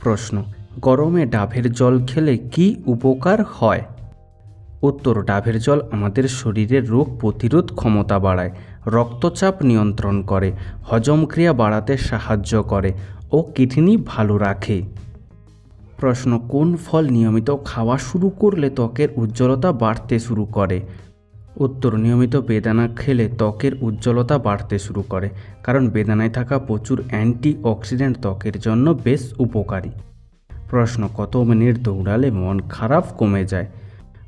প্রশ্ন, গরমে ডাবের জল খেলে কি উপকার হয়? উত্তর, ডাবের জল আমাদের শরীরের রোগ প্রতিরোধ ক্ষমতা বাড়ায়, রক্তচাপ নিয়ন্ত্রণ করে, হজম ক্রিয়া বাড়াতে সাহায্য করে ও কিডনি ভালো রাখে। প্রশ্ন, কোন ফল নিয়মিত খাওয়া শুরু করলে ত্বকের উজ্জ্বলতা বাড়তে শুরু করে? উত্তর, নিয়মিত বেদানা খেলে ত্বকের উজ্জ্বলতা বাড়তে শুরু করে, কারণ বেদানায় থাকা প্রচুর অ্যান্টি অক্সিডেন্ট ত্বকের জন্য বেশ উপকারী। প্রশ্ন, কত মিনিট দৌড়ালে মন খারাপ কমে যায়?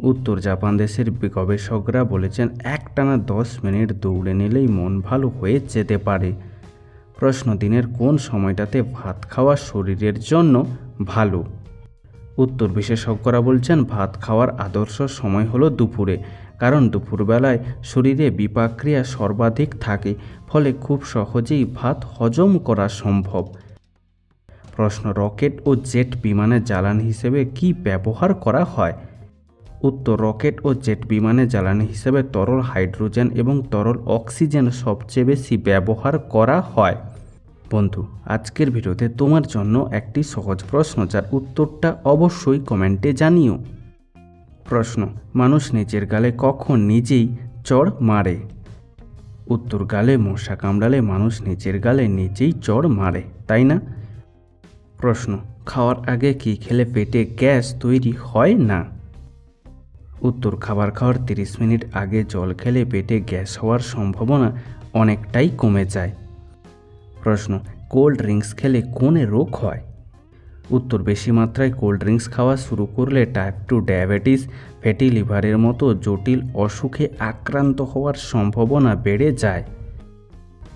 উত্তর, জাপান দেশের গবেষকরা বলেছেন, একটানা দশ মিনিট দৌড়ে নিলেই মন ভালো হয়ে যেতে পারে। প্রশ্ন, দিনের কোন সময়টাতে ভাত খাওয়া শরীরের জন্য ভালো? উত্তর, বিশেষজ্ঞরা বলছেন, ভাত খাওয়ার আদর্শ সময় হলো দুপুরে। কারণ দুপুরবেলায় শরীরে বিপাক্রিয়া সর্বাধিক থাকে, ফলে খুব সহজেই ভাত হজম করা সম্ভব। প্রশ্ন, রকেট ও জেট বিমানের জ্বালানি হিসেবে কি ব্যবহার করা হয়? উত্তর, রকেট ও জেট বিমানের জ্বালানি হিসেবে তরল হাইড্রোজেন এবং তরল অক্সিজেন সবচেয়ে বেশি ব্যবহার করা হয়। বন্ধু, আজকের ভিডিওতে তোমার জন্য একটি সহজ প্রশ্ন, যার উত্তরটা অবশ্যই কমেন্টে জানিও। প্রশ্ন, মানুষ নিজের গালে কখন নিজেই চড় মারে? উত্তর, গালে মশা কামড়ালে মানুষ নিজের গালে নিজেই চড় মারে, তাই না? প্রশ্ন, খাওয়ার আগে কি খেলে পেটে গ্যাস তৈরি হয় না? উত্তর, খাবার খাওয়ার তিরিশ মিনিট আগে জল খেলে পেটে গ্যাস হওয়ার সম্ভাবনা অনেকটাই কমে যায়। প্রশ্ন, কোল্ড ড্রিঙ্কস খেলে কোন রোগ হয়? উত্তর, বেশি মাত্রায় কোল্ড ড্রিঙ্কস খাওয়া শুরু করলে টাইপ টু ডায়াবেটিস ফ্যাটি লিভারের মতো জটিল অসুখে আক্রান্ত হওয়ার সম্ভাবনা বেড়ে যায়।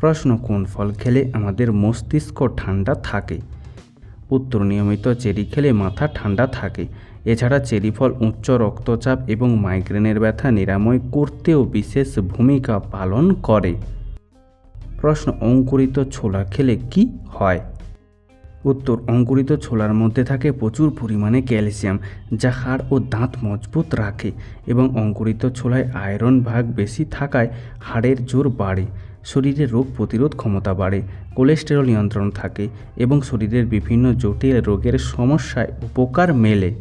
প্রশ্ন, কোন ফল খেলে আমাদের মস্তিষ্ক ঠান্ডা থাকে? উত্তর, নিয়মিত চেরি খেলে মাথা ঠান্ডা থাকে। এছাড়া চেরি ফল উচ্চ রক্তচাপ এবং মাইগ্রেনের ব্যথা নিরাময় করতেও বিশেষ ভূমিকা পালন করে। প্রশ্ন, অঙ্কুরিত ছোলা খেলে কি হয়? উত্তর অঙ্কুরিত ছোলার মধ্যে থাকে প্রচুর পরিমাণে ক্যালসিয়াম, যা হাড় ও দাঁত মজবুত রাখে এবং অঙ্কুরিত ছোলায় আয়রন ভাগ বেশি থাকায় হাড়ের জোর বাড়ে, শরীরে রোগ প্রতিরোধ ক্ষমতা বাড়ে, কোলেস্টেরল নিয়ন্ত্রণ থাকে এবং শরীরের বিভিন্ন জটিল রোগের সমস্যায় উপকার মেলে।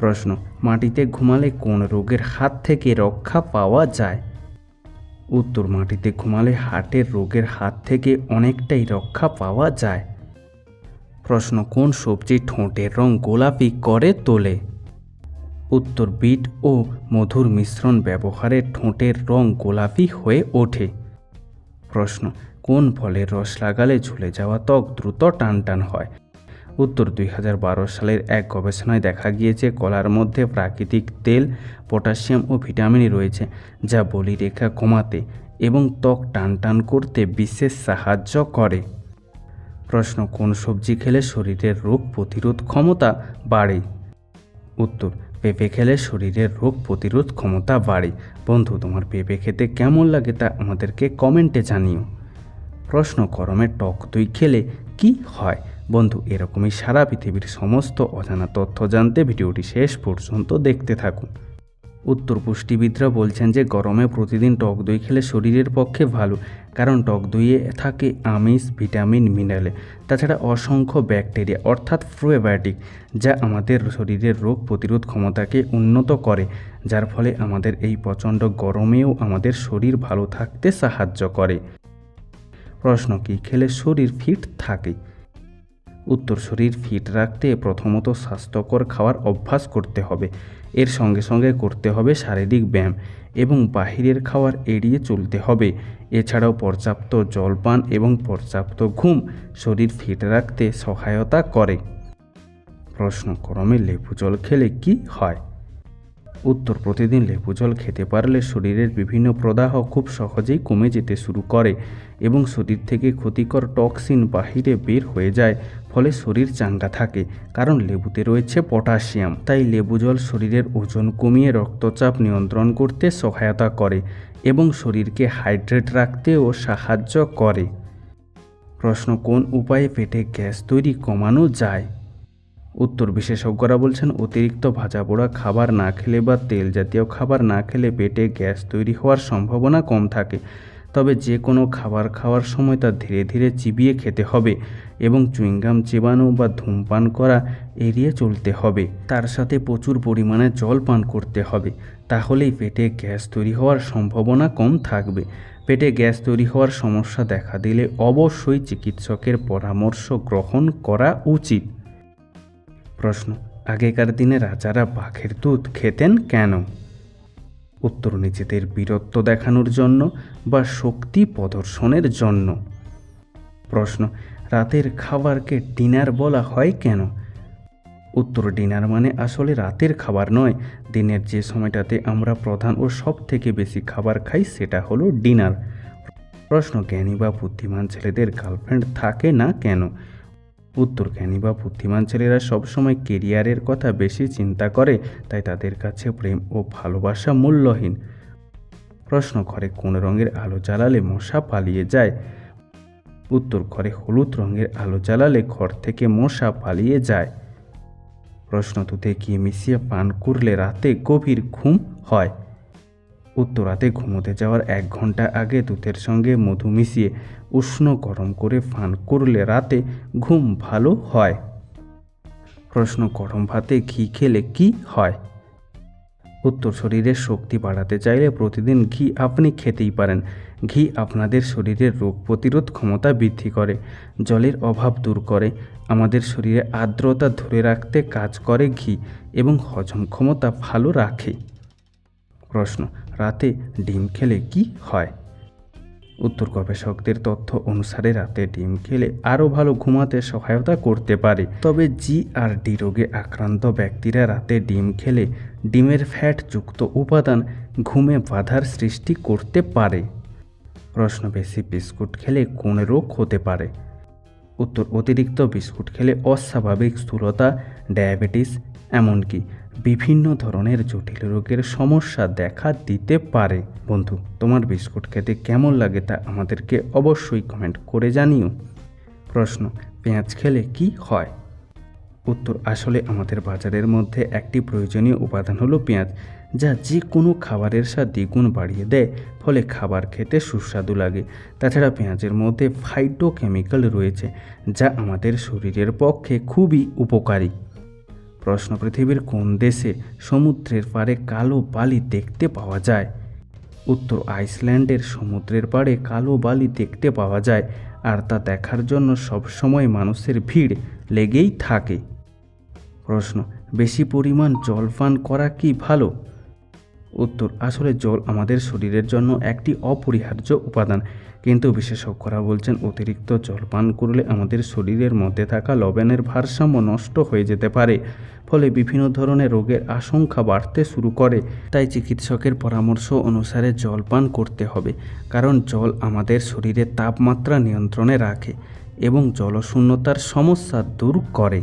প্রশ্ন, মাটিতে ঘুমালে কোন রোগের হাত থেকে রক্ষা পাওয়া যায়? উত্তর, মাটিতে ঘুমালে হার্টের রোগের হাত থেকে অনেকটাই রক্ষা পাওয়া যায়। প্রশ্ন কোন সবজি ঠোঁটের রং গোলাপি করে তোলে? উত্তর, বিট ও মধুর মিশ্রণ ব্যবহারে ঠোঁটের রং গোলাপি হয়ে ওঠে। প্রশ্ন, কোন ফলের রস লাগালে ঝুলে যাওয়া ত্বক দ্রুত টানটান হয়? উত্তর, দুই হাজার বারো সালের এক গবেষণায় দেখা গিয়েছে কলার মধ্যে প্রাকৃতিক তেল, পটাশিয়াম ও ভিটামিন রয়েছে, যা বলিরেখা কমাতে এবং ত্বক টানটান করতে বিশেষ সাহায্য করে। প্রশ্ন, কোন সবজি খেলে শরীরের রোগ প্রতিরোধ ক্ষমতা বাড়ে? উত্তর, পেঁপে খেলে শরীরের রোগ প্রতিরোধ ক্ষমতা বাড়ে। বন্ধু, তোমার পেঁপে খেতে কেমন লাগে তা আমাদেরকে কমেন্টে জানিও। প্রশ্ন, গরমে টক দই খেলে কি হয়? বন্ধু, এরকমই সারা পৃথিবীর সমস্ত অজানা তথ্য জানতে ভিডিওটি শেষ পর্যন্ত দেখতে থাকুন। উত্তর পুষ্টিবিদরা বলছেন যে, গরমে প্রতিদিন টক দই খেলে শরীরের পক্ষে ভালো। কারণ টক দইয়ে থাকে আমিষ, ভিটামিন, মিনারেল, তাছাড়া অসংখ্য ব্যাকটেরিয়া, অর্থাৎ প্রোবায়োটিক, যা আমাদের শরীরের রোগ প্রতিরোধ ক্ষমতাকে উন্নত করে, যার ফলে আমাদের এই প্রচণ্ড গরমেও আমাদের শরীর ভালো থাকতে সাহায্য করে। প্রশ্ন কি, খেলে শরীর ফিট থাকে? উত্তর, শরীর ফিট রাখতে প্রথমত স্বাস্থ্যকর খাওয়ার অভ্যাস করতে হবে। এর সঙ্গে সঙ্গে করতে হবে শারীরিক ব্যায়াম এবং বাহিরের খাওয়ার এড়িয়ে চলতে হবে। এছাড়াও পর্যাপ্ত জলপান এবং পর্যাপ্ত ঘুম শরীর ফিট রাখতে সহায়তা করে। প্রশ্ন, গরমে লেবু জল খেলে কি হয়? উত্তর প্রতিদিন লেবু জল খেতে পারলে শরীরের বিভিন্ন প্রদাহ খুব সহজেই কমে যেতে শুরু করে এবং শরীর থেকে ক্ষতিকর টক্সিন বাহিরে বের হয়ে যায়, ফলে শরীর চাঙ্গা থাকে, কারণ লেবুতে রয়েছে পটাশিয়াম। তাই লেবু জল শরীরের ওজন কমিয়ে রক্তচাপ নিয়ন্ত্রণ করতে সহায়তা করে এবং শরীরকে হাইড্রেট রাখতেও সাহায্য করে। প্রশ্ন, কোন উপায়ে পেটে গ্যাস তৈরি কমানো যায়? উত্তর বিশেষজ্ঞরা বলছেন, অতিরিক্ত ভাজা পোড়া খাবার না খেলে বা তেল জাতীয় খাবার না খেলে পেটে গ্যাস তৈরি হওয়ার সম্ভাবনা কম থাকে। তবে যে কোনো খাবার খাওয়ার সময় তা ধীরে ধীরে চিবিয়ে খেতে হবে এবং চুইংগাম চেবানো বা ধূমপান করা এড়িয়ে চলতে হবে। তার সাথে প্রচুর পরিমাণে জল পান করতে হবে। তাহলেই পেটে গ্যাস তৈরি হওয়ার সম্ভাবনা কম থাকবে। পেটে গ্যাস তৈরি হওয়ার সমস্যা দেখা দিলে অবশ্যই চিকিৎসকের পরামর্শ গ্রহণ করা উচিত। প্রশ্ন। আগেকার দিনে রাজারা বাঘের দুধ খেতেন কেন? উত্তর, নিজেদের বীরত্ব দেখানোর জন্য বা শক্তি প্রদর্শনের জন্য। প্রশ্ন, রাতের খাবারকে ডিনার বলা হয় কেন? উত্তর, ডিনার মানে আসলে রাতের খাবার নয়। দিনের যে সময়টাতে আমরা প্রধান ও সব থেকে বেশি খাবার খাই সেটা হলো ডিনার। প্রশ্ন, জ্ঞানী বা বুদ্ধিমান ছেলেদের গার্লফ্রেন্ড থাকে না কেন? উত্তর জ্ঞানী বা বুদ্ধিমান ছেলেরা সবসময় কেরিয়ারের কথা বেশি চিন্তা করে, তাই তাদের কাছে প্রেম ও ভালোবাসা মূল্যহীন। প্রশ্ন ঘরে কোন রঙের আলো জ্বালালে মশা পালিয়ে যায়? উত্তর ঘরে হলুদ রঙের আলো জ্বালালে ঘর থেকে মশা পালিয়ে যায়। প্রশ্ন দুধে কি মিশিয়ে পান করলে রাতে গভীর ঘুম হয়। উত্তর রাতে ঘুমোতে যাওয়ার এক ঘণ্টা আগে দুধের সঙ্গে মধু মিশিয়ে উষ্ণ গরম করে পান করলে রাতে ঘুম ভালো হয়। প্রশ্ন, গরম ভাতে ঘি খেলে কি হয়? উত্তর শরীরের শক্তি বাড়াতে চাইলে প্রতিদিন ঘি আপনি খেতেই পারেন। ঘি আপনাদের শরীরের রোগ প্রতিরোধ ক্ষমতা বৃদ্ধি করে, জলের অভাব দূর করে, আমাদের শরীরে আর্দ্রতা ধরে রাখতে কাজ করে ঘি এবং হজম ক্ষমতা ভালো রাখে। প্রশ্ন রাতে ডিম খেলে কি হয়? উত্তর গবেষকদের তথ্য অনুসারে রাতে ডিম খেলে আরও ভালো ঘুমাতে সহায়তা করতে পারে। তবে জি আর ডি রোগে আক্রান্ত ব্যক্তিরা রাতে ডিম খেলে ডিমের ফ্যাটযুক্ত উপাদান ঘুমে বাধার সৃষ্টি করতে পারে। প্রশ্ন, বেশি বিস্কুট খেলে কোন রোগ হতে পারে? উত্তর, অতিরিক্ত বিস্কুট খেলে অস্বাভাবিক স্থূলতা, ডায়াবেটিস, এমনকি বিভিন্ন ধরনের জটিল রোগের সমস্যা দেখা দিতে পারে। বন্ধু, তোমার বিস্কুট খেতে কেমন লাগে তা আমাদেরকে অবশ্যই কমেন্ট করে জানিও। প্রশ্ন, পেঁয়াজ খেলে কি হয়? উত্তর, আসলে আমাদের বাজারের মধ্যে একটি প্রয়োজনীয় উপাদান হলো পেঁয়াজ, যা যে কোনো খাবারের স্বাদ দ্বিগুণ বাড়িয়ে দেয়, ফলে খাবার খেতে সুস্বাদু লাগে। তাছাড়া পেঁয়াজের মধ্যে ফাইটোকেমিক্যাল রয়েছে, যা আমাদের শরীরের পক্ষে খুবই উপকারী। প্রশ্ন, পৃথিবীর কোন দেশে সমুদ্রের পাড়ে কালো বালি দেখতে পাওয়া যায়? উত্তর, আইসল্যান্ডের সমুদ্রের পাড়ে কালো বালি দেখতে পাওয়া যায়, আর তা দেখার জন্য সবসময় মানুষের ভিড় লেগেই থাকে। প্রশ্ন, বেশি পরিমাণ জল পান করা কি ভালো? উত্তর, আসলে জল আমাদের শরীরের জন্য একটি অপরিহার্য উপাদান। কিন্তু বিশেষজ্ঞরা বলছেন, অতিরিক্ত জল পান করলে আমাদের শরীরের মধ্যে থাকা লবণের ভারসাম্য নষ্ট হয়ে যেতে পারে, ফলে বিভিন্ন ধরনের রোগের আশঙ্কা বাড়তে শুরু করে। তাই চিকিৎসকের পরামর্শ অনুসারে জল পান করতে হবে, কারণ জল আমাদের শরীরের তাপমাত্রা নিয়ন্ত্রণে রাখে এবং জলশূন্যতার সমস্যা দূর করে।